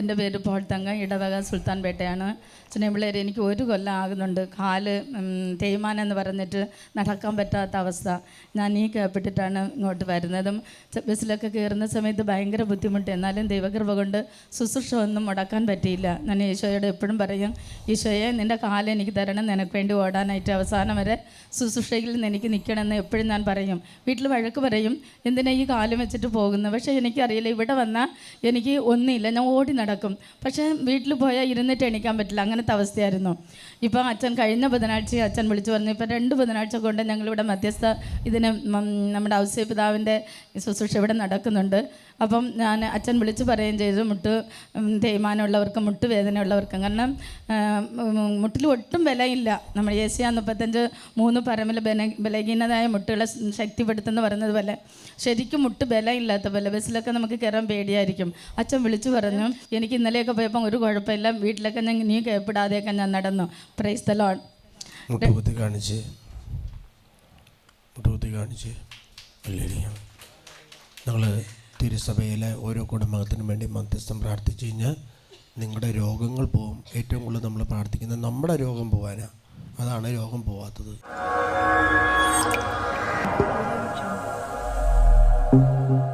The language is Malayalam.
എന്റെ പേര് പോൾ തങ്ക ഇടവക സുൽത്താൻ പേട്ടയാണ്. സ്നേഹിളേർ എനിക്ക് ഒരു കൊല്ലം ആകുന്നുണ്ട്. കാൽ തേയ്മാനം എന്ന് പറഞ്ഞിട്ട് നടക്കാൻ പറ്റാത്ത അവസ്ഥ. ഞാൻ ഈ കേൾപ്പെട്ടിട്ടാണ് ഇങ്ങോട്ട് വരുന്നതും. ബസ്സിലൊക്കെ കയറുന്ന സമയത്ത് ഭയങ്കര ബുദ്ധിമുട്ട്. എന്നാലും ദൈവകൃപ കൊണ്ട് ശുശ്രൂഷ ഒന്നും മുടക്കാൻ പറ്റിയില്ല. ഞാൻ ഈശോയോട് എപ്പോഴും പറയും ഈശോയെ നിന്റെ കാൽ എനിക്ക് തരണം. നിനക്ക് വേണ്ടി ഓടാനായിട്ട് അവസാനം വരെ ശുശ്രൂഷയിൽ നിന്ന് എനിക്ക് നിൽക്കണമെന്ന് എപ്പോഴും ഞാൻ പറയും. വീട്ടിൽ വഴക്ക് പറയും എന്തിനാ ഈ കാലം വെച്ചിട്ട് പോകുന്നത് പക്ഷേ എനിക്കറിയില്ല. ഇവിടെ വന്നാൽ എനിക്ക് ഒന്നുമില്ല. ഞാൻ ഓടി പക്ഷേ വീട്ടിൽ പോയാൽ ഇരുന്നിട്ട് എണീക്കാൻ പറ്റില്ല. അങ്ങനത്തെ അവസ്ഥയായിരുന്നു. ഇപ്പം അച്ഛൻ കഴിഞ്ഞ ബുധനാഴ്ച അച്ഛൻ വിളിച്ചു പറഞ്ഞു ഇപ്പം രണ്ട് ബുധനാഴ്ച കൊണ്ട് ഞങ്ങളിവിടെ മധ്യസ്ഥ ഇതിന് നമ്മുടെ ഔസ്യ പിതാവിന്റെ ശുശ്രൂഷ ഇവിടെ നടക്കുന്നുണ്ട്. അപ്പം ഞാൻ അച്ഛൻ വിളിച്ച് പറയുകയും ചെയ്തു മുട്ട് തേയ്മാനമുള്ളവർക്കും മുട്ട് വേദനയുള്ളവർക്കും. കാരണം മുട്ടിൽ ഒട്ടും വിലയില്ല. നമ്മൾ ഏഷ്യ മുപ്പത്തഞ്ച് മൂന്ന് പരമിൽ ബല ബലഹീനതായ മുട്ടുകളെ ശക്തിപ്പെടുത്തുന്നു പറയുന്നത് പോലെ. ശരിക്കും മുട്ട് ബലമില്ലാത്ത പോലെ ബസ്സിലൊക്കെ നമുക്ക് കയറാൻ പേടിയായിരിക്കും. അച്ഛൻ വിളിച്ചു പറഞ്ഞു എനിക്ക് ഇന്നലെയൊക്കെ പോയപ്പോൾ ഒരു കുഴപ്പമില്ല. വീട്ടിലൊക്കെ ഞാൻ നീ കേൾപ്പിടാതെയൊക്കെ ഞാൻ നടന്നു. പ്രൈസ് കാണിച്ച്. കാണിച്ച്. ഞങ്ങൾ തിരുസഭയിലെ ഓരോ കുടുംബത്തിനും വേണ്ടി മധ്യസ്ഥം പ്രാർത്ഥിച്ചു കഴിഞ്ഞാൽ നിങ്ങളുടെ രോഗങ്ങൾ പോവും. ഏറ്റവും കൂടുതൽ നമ്മൾ പ്രാർത്ഥിക്കുന്നത് നമ്മുടെ രോഗം പോവാനാണ് അതാണ് രോഗം പോവാത്തത്. Thank you.